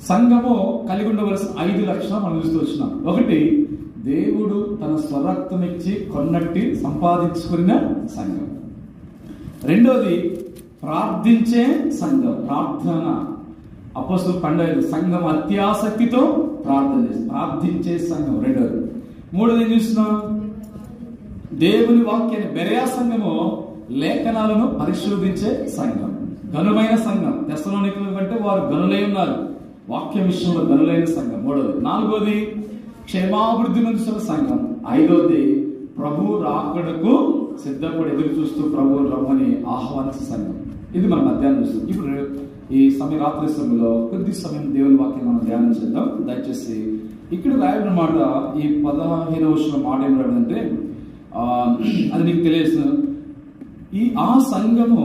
సంఘము కలిగి ఉండవలసిన ఐదు లక్షణాలు మనం చూస్తూ వచ్చినాం. ఒకటి దేవుడు తన స్వరక్తం ఇచ్చి కొన్నట్టి సంపాదించుకున్న సంఘం. రెండోది ప్రార్థించే సంఘం ప్రార్థన. అపోస్తుల పండుగ సంఘం అత్యాసక్తితో ప్రార్థన చేసి ప్రార్థించే సంఘం రెండోది. మూడోది ఏం చూస్తున్నాం? దేవుని వాక్యాన్ని బెరయా సంఘము లేఖనాలను పరిశోధించే సంఘం. ఘనుమైన సంఘం. దశలోనికి కంటే వారు గనులై ఉన్నారు. వాక్య విషయంలో గనులైన సంఘం. మూడోది నాలుగోది క్షేమాభివృద్ధి నుంచిన సంఘం. ఐదోది ప్రభు రాకడకు సిద్ధపడి ఎదురు చూస్తూ ప్రభు రమ్మని ఆహ్వానించే సంఘం. ఇది మనం మధ్యాహ్నం చూస్తుంది ఇప్పుడు ఈ సమయ రాత్రి సమయంలో కొద్ది సమయం దేవుని వాక్యం మనం ధ్యానం చేద్దాం. దయచేసి ఇక్కడ రాయడం మాట ఈ పదహైనవ వచ్చిన మాట ఏం రాడంటే అది నీకు తెలియదు ఈ ఆ సంఘము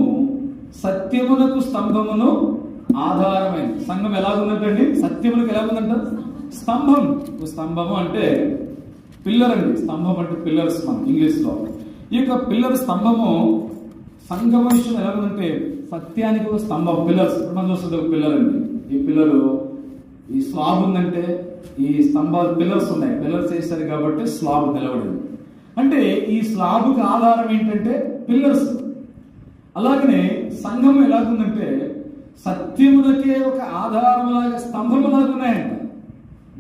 సత్యమునకు స్తంభమును ఆధారమైన సంఘం ఎలా ఉందంటండి సత్యమునకు ఎలా ఉందంట స్తంభం స్తంభము అంటే పిల్లర్ అండి స్తంభం అంటే పిల్లర్స్ మనం ఇంగ్లీష్లో. ఈ యొక్క పిల్లర్ స్తంభము సంఘం విషయం ఎలా ఉందంటే సత్యానికి ఒక స్తంభం పిల్లర్స్. ఇప్పుడు మనం చూస్తుంది ఒక పిల్లర్ అండి ఈ పిల్లరు ఈ స్లాబ్ ఉందంటే ఈ స్తంభాలు పిల్లర్స్ ఉన్నాయి. పిల్లర్స్ వేస్తారు కాబట్టి స్లాబ్ నిలబడింది అంటే ఈ స్లాబ్కి ఆధారం ఏంటంటే పిల్లర్స్. అలాగనే సంఘం ఎలాగుందంటే సత్యములకే ఒక ఆధారంలాగా స్తంభములాగా ఉన్నాయండి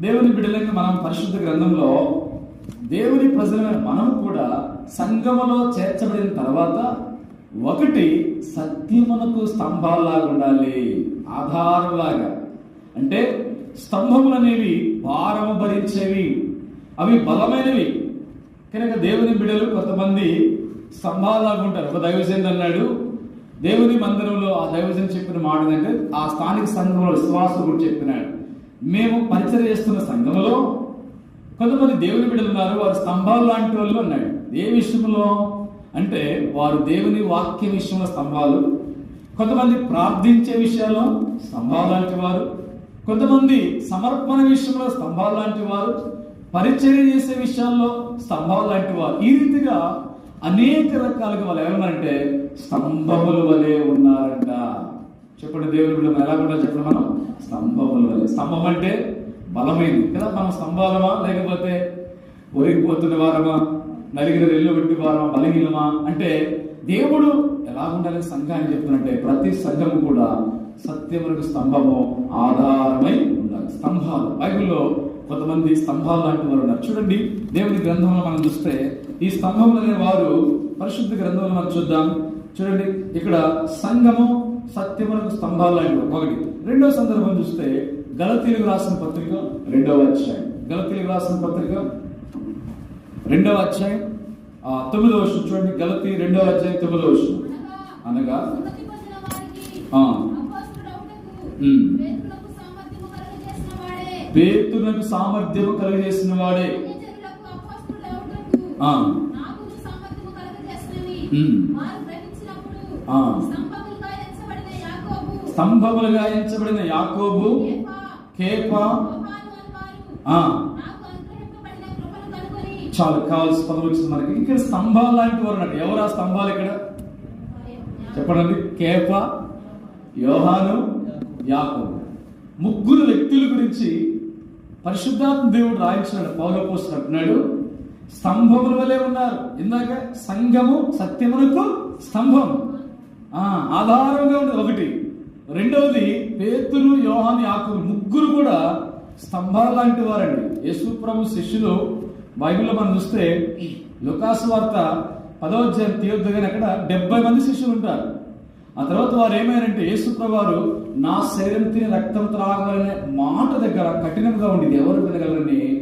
దేవుని బిడ్డలకి మనం పరిశుద్ధ గ్రంథంలో దేవుని ప్రజలమైన మనం కూడా సంఘములో చేర్చబడిన తర్వాత ఒకటి సత్యమునకు స్తంభాల్లాగా ఉండాలి. ఆధారంలాగా అంటే స్తంభములు అనేవి భారము భరించేవి. అవి బలమైనవి. కనుక దేవుని బిడ్డలు కొంతమంది స్తంభాలాగా ఉంటారు. ఒక దైవసేంద్ర అన్నాడు దేవుని మందిరంలో ఆ దైవజన్ చెప్పిన మాట ఏంటంటే ఆ స్థానిక సంఘంలో విశ్వాసకుడు చెప్పినాడు. మేము పరిచయం చేస్తున్న సంఘంలో కొంతమంది దేవుని బిడ్డలు ఉన్నారు వారు స్తంభాలు లాంటి వాళ్ళు ఉన్నాయి. ఏ విషయంలో అంటే వారు దేవుని వాక్య విషయంలో స్తంభాలు కొంతమంది ప్రార్థించే విషయాల్లో స్తంభాలు లాంటి వారు కొంతమంది సమర్పణ విషయంలో స్తంభాలు లాంటి వారు పరిచయం చేసే విషయాల్లో స్తంభాలు లాంటి వారు. ఈ రీతిగా అనేక రకాలుగా వాళ్ళు ఏమన్నారంటే స్తంభముల వలె ఉన్నారంట. చెప్పండి దేవుని బిడ్డ ఎలా కూడా చెప్పండి మనం? స్తంభముల వలె. స్తంభం అంటే బలమైంది. కదా మనం స్తంభాలమా లేకపోతే ఒరిగిపోతున్న వారమా నలిగిన రెల్లు పెట్టి వారమా బలహీనమా? అంటే దేవుడు ఎలా ఉండాలని సంఘాన్ని చెప్తున్నట్టే ప్రతి సంఘం కూడా సత్యములకు స్తంభము ఆధారమై ఉండాలి. స్తంభాలు. బైబిల్లో కొంతమంది స్తంభాలు లాంటి వారు ఉన్నారు. చూడండి దేవుని గ్రంథంలో మనం చూస్తే ఈ స్తంభములు అనే వారు పరిశుద్ధ గ్రంథంలో మనం చూద్దాం. చూడండి ఇక్కడ సంఘము సత్యములకు స్తంభాలు. ఒకటి. రెండో సందర్భం చూస్తే గలతీలకు రాసిన పత్రిక రెండవ అధ్యాయం. గలతీలకు రాసిన పత్రిక రెండవ అధ్యాయం. ఆ, తొమ్మిదవ వర్షం చూడండి గలతీ రెండవ అధ్యాయం తొమ్మిదవ వర్షం అనగా. పేతునకు సామర్థ్యము కలిగజేసిన వాడే. స్తంభములుగా ఎంచబడిన యాకోబు, కేపా చాలు కావాల్సిన పదవి వచ్చింది మనకి ఇక్కడ స్తంభాలు లాంటి వారు ఉన్నారు ఎవరు ఆ స్తంభాలు ఇక్కడ? చెప్పండి. కేప యోహాను యాకోబు. ముగ్గురు వ్యక్తుల గురించి పరిశుద్ధాత్మ దేవుడు రాయించినాడు. పౌరపోస్తుడు అంటున్నాడు. స్తంభముల వలె ఉన్నారు. ఇందాక సంఘము సత్యమునకు స్తంభం. ఆధారంగా ఉండదు ఒకటి. రెండవది పేతురు యోహాని ఆకులు ముగ్గురు కూడా స్తంభాలు లాంటి వారండి. యేసు ప్రభు శిష్యులు బైబిల్లో మనం చూస్తే లుకాసు వార్త పదో అధ్యాయం తీయొద్దుగానే అక్కడ డెబ్బై మంది శిష్యులు ఉంటారు. ఆ తర్వాత వారు ఏమైనారంటే యేసుప్రభు వారు నా శరీరం తిని రక్తం త్రాగాలనే మాట దగ్గర కఠినంగా ఉండేది ఎవరు వినగలరని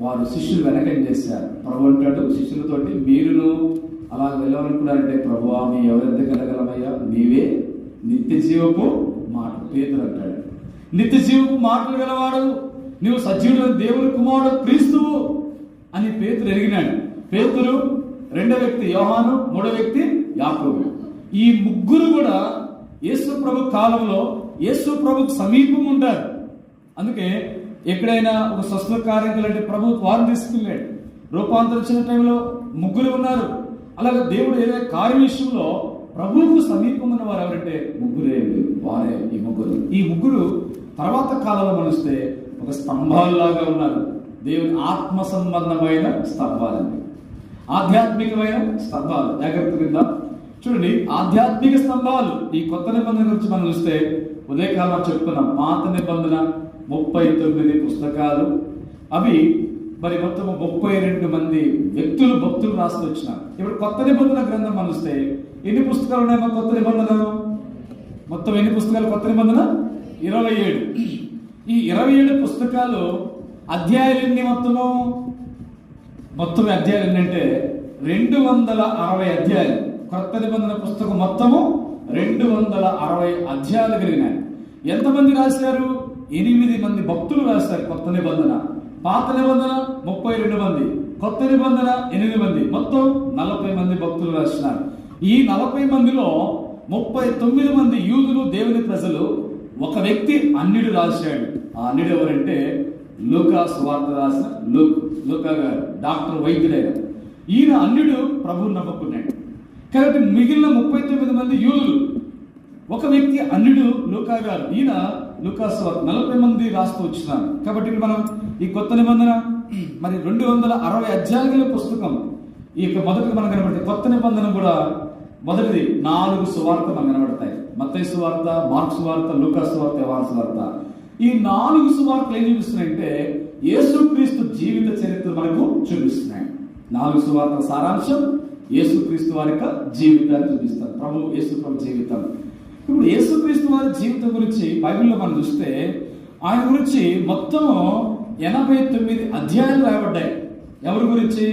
వారు శిష్యులు వెనకం చేశారు. ప్రభు అంటాడు శిష్యులతోటి మీరును అలా వెళ్ళాలనుకున్నారంటే ప్రభు మీ ఎవరెంత కలగలమయ్యా? నీవే నిత్య జీవపు మాట పేదలు అంటాడు. నిత్య జీవపు మాటలు గలవాడు నీవు సజీవుడు దేవుని కుమారుడు క్రీస్తువు అని పేతురు ఎరిగినాడు. పేతురు రెండో వ్యక్తి యోహాను మూడో వ్యక్తి యాకోబు. ఈ ముగ్గురు కూడా యేసు ప్రభు కాలంలో యేసు ప్రభుకు సమీపం ఉంటారు అందుకే ఎక్కడైనా ఒక స్వస్థ కార్యం అంటే ప్రభు వారిని తీసుకెళ్ళాడు రూపాంతరించిన టైంలో ముగ్గురు ఉన్నారు. అలాగే దేవుడు ఏదైనా కార్య విషయంలో ప్రభువుకు సమీపమున్న వారు ఎవరంటే ముగ్గురే వారే ఈ ముగ్గురు. ఈ ముగ్గురు తర్వాత కాలంలో మనిస్తే ఒక స్తంభాల్లాగా ఉన్నారు. దేవుని ఆత్మ సంబంధమైన స్తంభాలండి. ఆధ్యాత్మికమైన స్తంభాలు. జాగ్రత్త కింద చూడండి ఆధ్యాత్మిక స్తంభాలు ఈ కొత్త నిబంధన గురించి మనం చూస్తే ఉదయకాలం చెప్పుకున్నాం. పాత నిబంధన ముప్పై తొమ్మిది పుస్తకాలు. అవి మరి మొత్తం ముప్పై రెండు మంది వ్యక్తులు భక్తులు రాస్తూ వచ్చినారు. ఇప్పుడు కొత్త నిబంధన గ్రంథం మనం ఎన్ని పుస్తకాలు ఉన్నాయి మా కొత్త నిబంధనలు? మొత్తం ఎన్ని పుస్తకాలు కొత్త నిబంధన? ఇరవై ఏడు. ఈ ఇరవై ఏడు పుస్తకాలు అధ్యాయాలు ఎన్ని మొత్తము? మొత్తం అధ్యాయాలు ఏంటంటే రెండు వందల అరవై అధ్యాయాలు. కొత్త నిబంధన పుస్తకం మొత్తము రెండు వందల అరవై అధ్యాయాలు కలిగినాయి. ఎంతమంది రాశారు? ఎనిమిది మంది భక్తులు రాశారు కొత్త నిబంధన. పాత నిబంధన ముప్పై రెండు మంది కొత్త నిబంధన ఎనిమిది మంది. మొత్తం నలభై మంది భక్తులు రాసినారు. ఈ నలభై మందిలో ముప్పై తొమ్మిది మంది యూదులు దేవుని ప్రజలు. ఒక వ్యక్తి అన్నిడు రాశాడు. ఆ అన్నిడు ఎవరంటే లూకా సువార్త రాసిన లూక్ లూకా గారు డాక్టర్ వైద్యుడైన. ఈయన అన్నిడు ప్రభువు నమ్ముకున్నాడు. కాబట్టి మిగిలిన ముప్పై తొమ్మిది మంది యూదులు. ఒక వ్యక్తి అన్నిడు లూకా గారు. ఈయన లూకా నలభై మంది రాస్తూ వచ్చినారు. కాబట్టి మనం ఈ కొత్త నిబంధన మరి రెండు వందల అరవై అధ్యాయుల పుస్తకం. ఈ యొక్క మొదటి మనకు కనబడుతుంది. కొత్త నిబంధన కూడా మొదటిది నాలుగు సువార్త మనకు కనబడతాయి. మత్తయ్య సువార్త మార్క్స్ సువార్త లూకాస్ సువార్త యోహాను సువార్త. ఈ నాలుగు సువార్తలు ఏం చూపిస్తున్నాయంటే యేసుక్రీస్తు జీవిత చరిత్ర మనకు చూపిస్తున్నాయి. నాలుగు సువార్తల సారాంశం యేసుక్రీస్తు వారి యొక్క జీవితాన్ని చూపిస్తారు. ప్రభు యేసు ప్రభు జీవితం. ఇప్పుడు యేసుక్రీస్తు వారి జీవితం గురించి బైబిల్లో మనం చూస్తే ఆయన గురించి మొత్తం ఎనభై తొమ్మిది అధ్యాయాలు రాయబడ్డాయి. ఎవరి గురించి?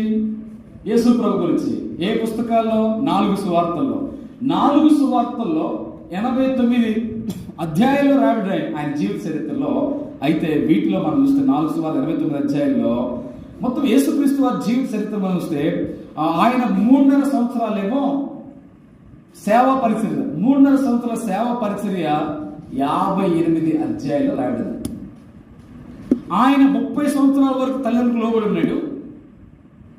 యేసు ప్రభు గురించి. ఏ పుస్తకాల్లో? నాలుగు సువార్తల్లో. నాలుగు సువార్తల్లో ఎనభై తొమ్మిది అధ్యాయాలు రాబడ్డాయి ఆయన జీవిత చరిత్రలో. అయితే వీటిలో మనం చూస్తే నాలుగు సువార్త ఎనభై తొమ్మిది అధ్యాయాల్లో మొత్తం యేసుక్రీస్తు వారి జీవిత చరిత్ర మనం చూస్తే ఆయన మూడున్నర సంవత్సరాలేమో సేవా పరిచర్య. మూడున్నర సంవత్సరాల సేవా పరిచర్య యాభై ఎనిమిది అధ్యాయులు రాయబడింది. ఆయన ముప్పై సంవత్సరాల వరకు తల్లిదండ్రులు లోబడి ఉన్నాడు.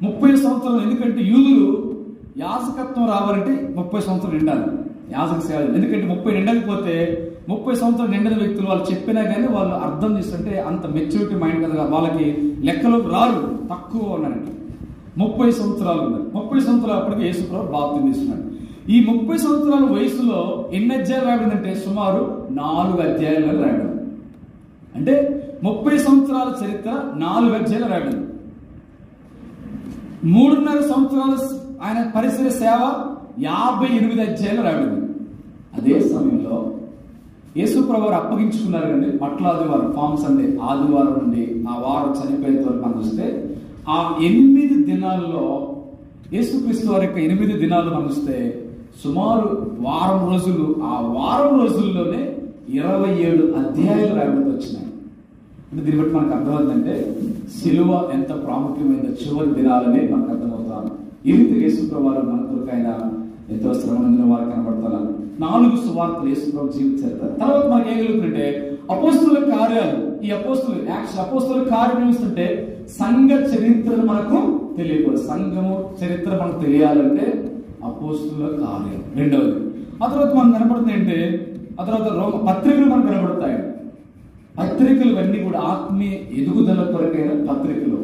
ముప్పై సంవత్సరాలు ఎందుకంటే యూదులు యాసకత్వం రావాలంటే ముప్పై సంవత్సరాలు నిండాలి. యాసక సేవ ఎందుకంటే ముప్పై నిండకపోతే ముప్పై సంవత్సరాలు నిండిన వ్యక్తులు వాళ్ళు చెప్పినా కానీ వాళ్ళు అర్థం చేస్తుంటే అంత మెచ్యూరిటీ మైండ్ కదా వాళ్ళకి లెక్కలు రారు. తక్కువ ఉన్నట్టు ముప్పై సంవత్సరాలు ఉన్నారు. ముప్పై సంవత్సరాలు అప్పటికి యేసుప్రభు బాప్తిని తీసుకున్నాడు. ఈ ముప్పై సంవత్సరాల వయసులో ఎన్ని అధ్యాయాలు రాయబడిందంటే సుమారు నాలుగు అధ్యాయాలు రాయడం అంటే ముప్పై సంవత్సరాల చరిత్ర నాలుగు అధ్యాయాలు రాయబడింది. మూడున్నర సంవత్సరాల ఆయన పరిసర సేవ యాభై ఎనిమిది అధ్యాయాలు రాబడింది అదే సమయంలో యేసుప్రభు వారు అప్పగించుకున్నారు కండి పట్లాది వారు ఫామ్ సండే ఆదివారం నుండి ఆ వారం చనిపోయేంత వరకు మనం చూస్తే ఆ ఎనిమిది దినాల్లో యేసుక్రీస్తు వారి యొక్క ఎనిమిది దినాలు మనం చూస్తే సుమారు వారం రోజులు ఆ వారం రోజుల్లోనే ఇరవై ఏడు అధ్యాయాలు రాబడి వచ్చినాయి. అంటే దీన్ని బట్టి మనకు అర్థమవుతుందంటే సిలువ ఎంత ప్రాముఖ్యమైన చివరి దినాలనే మనకు అర్థమవుతాం ఈ రీతి యేసుప్రభు మన కొరకు ఆయన ఎంతో శ్రమనందిన వారు కనబడతారు. నాలుగు సువార్తలు యేసుప్రభు జీవించారు తర్వాత మనకి ఏం కలుగుతుందంటే అపోస్తుల కార్యాలు. ఈ అపోస్తులు యాక్చువల్ అపోస్తుల కార్యం ఏమిస్తుంటే సంఘ చరిత్రను మనకు తెలియకూడదు. సంఘము చరిత్ర మనకు తెలియాలంటే అపోస్తుల కార్యం. రెండవది ఆ తర్వాత మనం కనపడుతుంది అంటే ఆ తర్వాత రోమ పత్రికలు మనకు కనబడతాయి. పత్రికలు అన్నీ కూడా ఆత్మీయ ఎదుగుదల కొరకైన పత్రికలు.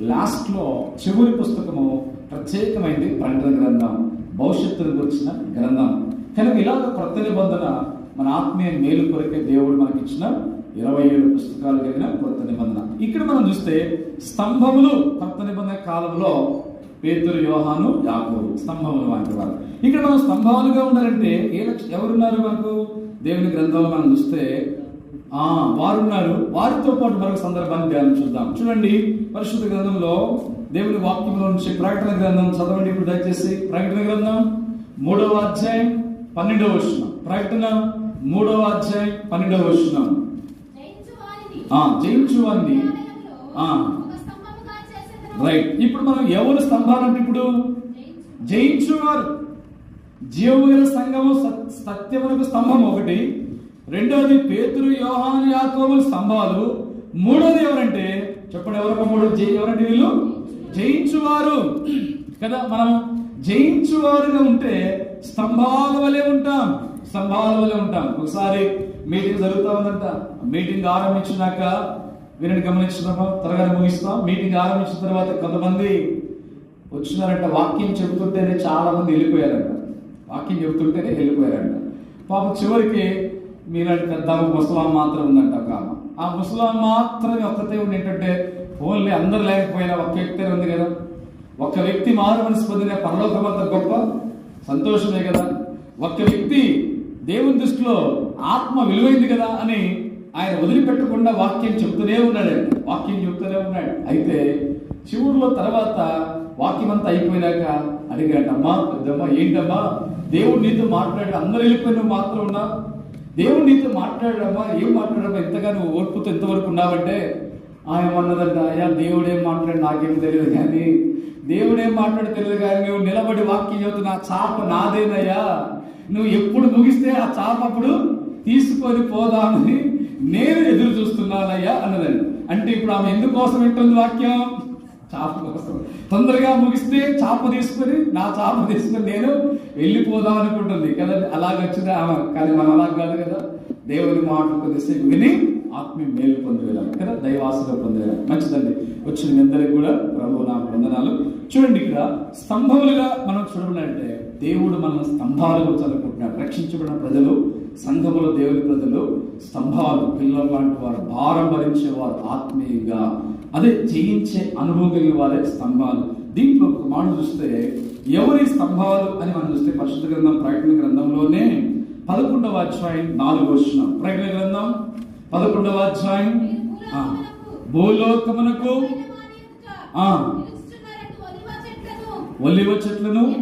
లాస్ట్లో చివరి పుస్తకము ప్రత్యేకమైనది ప్రకటన గ్రంథం భవిష్యత్తును గురించిన గ్రంథం. కనుక ఇలాగ కొత్త నిబంధన మన ఆత్మీయ మేలు కొరకే దేవుడు మనకి ఇచ్చిన ఇరవై ఏడు పుస్తకాలు కలిగిన కొత్త నిబంధన. ఇక్కడ మనం చూస్తే స్తంభములు కొత్త నిబంధన కాలంలో పేతురు యోహాను యాకోబు స్తంభములు వంటి వారు. ఇక్కడ మనం స్తంభాలుగా ఉండాలంటే ఏ ఎవరున్నారు మనకు దేవుని గ్రంథంలో మనం చూస్తే ఆ వారున్నారు. వారితో పాటు మరొక సందర్భాన్ని ధ్యానం చూద్దాం. చూడండి పరిశుద్ధ గ్రంథంలో దేవుని వాక్యంలో నుంచి ప్రకటన గ్రంథం చదవండి ఇప్పుడు దయచేసి. ప్రకటన గ్రంథం మూడవ అధ్యాయం పన్నెండవ వచనం. ప్రకటన మూడవ అధ్యాయం పన్నెండవ వచనం. జయించు వారిని ఆ జయించు వారిని దేవాలయంలో ఆ. ఒక స్తంభముగా చేసెదరు. రైట్ ఇప్పుడు మనం ఎవరు స్తంభాలంటే ఇప్పుడు? జయించువారు. జీవము సంఘము సత్- స్తంభం ఒకటి. రెండవది పేతురు యోహాను యాకోబుల స్తంభాలు. మూడోది ఎవరంటే? చెప్పండి ఎవరొక మూడు జై ఎవరంటే వీళ్ళు? జయించువారు. కదా మనం జయించువారుగా ఉంటే స్తంభాల వలె ఉంటాం. స్తంభాల వలె ఉంటాం. ఒకసారి మీటింగ్ జరుగుతా ఉందంట. మీటింగ్ ఆరంభించినాక వినండి గమనించినామా త్వరగా ముగిస్తాం మీటింగ్ ఆరంభించిన తర్వాత కొంతమంది వచ్చినారంట వాక్యం చెబుతుంటేనే చాలా మంది వెళ్ళిపోయారంట. వాక్యం చెబుతుంటేనే వెళ్ళిపోయారంట. పాపం చివరికి మీలాంటి పెద్ద ముసలాం మాత్రం ఉందంట ఒక ఆమె. ఆ ముసలాం మాత్రమే ఒక్కతే ఉంది ఏంటంటే ఓన్లీ అందరు లేకపోయినా ఒక్క వ్యక్తే ఉంది కదా. ఒక్క వ్యక్తి మారు మనసు పొందిన పరలోకం అంత గొప్ప సంతోషమే కదా. ఒక్క వ్యక్తి దేవుని దృష్టిలో ఆత్మ విలువైంది కదా అని ఆయన వదిలిపెట్టకుండా వాక్యం చెప్తూనే ఉన్నాడు. వాక్యం చెప్తూనే ఉన్నాడు. అయితే చివరిలో తర్వాత వాక్యం అంతా అయిపోయినాక అడిగాడమ్మా పెద్దమ్మా ఏంటమ్మా? దేవుడు నీతో మాట్లాడి అందరు వెళ్ళిపోయి నువ్వు మాత్రం ఉన్నా? దేవుడు నీతో మాట్లాడమ్మా ఏం మాట్లాడమ్మా ఇంతగా నువ్వు ఓర్పుతో ఎంతవరకు ఉన్నావంటే? ఆయన అన్నదంట అయ్యా దేవుడేం మాట్లాడి నాకేం తెలియదు కానీ దేవుడేం మాట్లాడి తెలియదు కానీ నువ్వు నిలబడి వాక్యం చెబుతున్న చాప నాదేనయ్యా. నువ్వు ఎప్పుడు ముగిస్తే ఆ చాప అప్పుడు తీసుకొని పోదామని నేను ఎదురు చూస్తున్నానయ్యా అన్నదండి అంటే ఇప్పుడు ఆమె ఎందుకోసం వింటుంది వాక్యం? చాప కోసం. తొందరగా ముగిస్తే చాప తీసుకొని నా చాప తీసుకొని నేను వెళ్ళిపోదాం అనుకుంటుంది. కదండి అలాగొచ్చింది ఆమె? కానీ మనం అలా కాదు కదా. దేవుని మాట కొద్దిసేపు విని ఆత్మీయ మేలు పొందేలా కదా. దైవాసుగా పొందేలా మంచిదండి. వచ్చిన మీ కూడా ప్రభు నా వందనాలు. చూడండి ఇక్కడ స్తంభములుగా మనం చూడబడంటే దేవుడు మనం స్తంభాలుగా చదువుకుంటున్నాడు రక్షించబడిన ప్రజలు సంఘములో దేవుని ప్రజలు స్తంభాలు పిల్లలు లాంటి వారు భారం భరించేవారు ఆత్మీయంగా. అదే జయించే అనుభవం కలిగిన వారే స్తంభాలు. దీంట్లో ఒక మాట చూస్తే ఎవరి స్తంభాలు అని మనం చూస్తే పరిశుద్ధ గ్రంథం ప్రకటన గ్రంథంలోనే పదకొండవ అధ్యాయం నాలుగు వచ్చిన ప్రకటన గ్రంథం పదకొండవ అధ్యాయం? భూలోకమునకు. ఒలివ చెట్లను?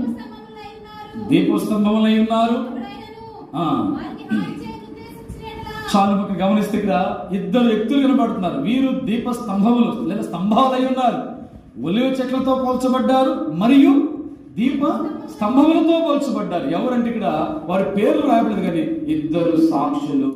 దీపస్తంభములై ఉన్నారు. ఆ. చాలు పక్కన గమనిస్తే ఇక్కడ ఇద్దరు వ్యక్తులు కనబడుతున్నారు. వీరు దీప స్తంభములు లేదా స్తంభాలై ఉన్నారు. ఒలివ చెట్లతో పోల్చబడ్డారు మరియు దీప స్తంభములతో పోల్చబడ్డారు. ఎవరంటే ఇక్కడ వారి పేర్లు రాయబడదు కానీ ఇద్దరు సాక్షులు.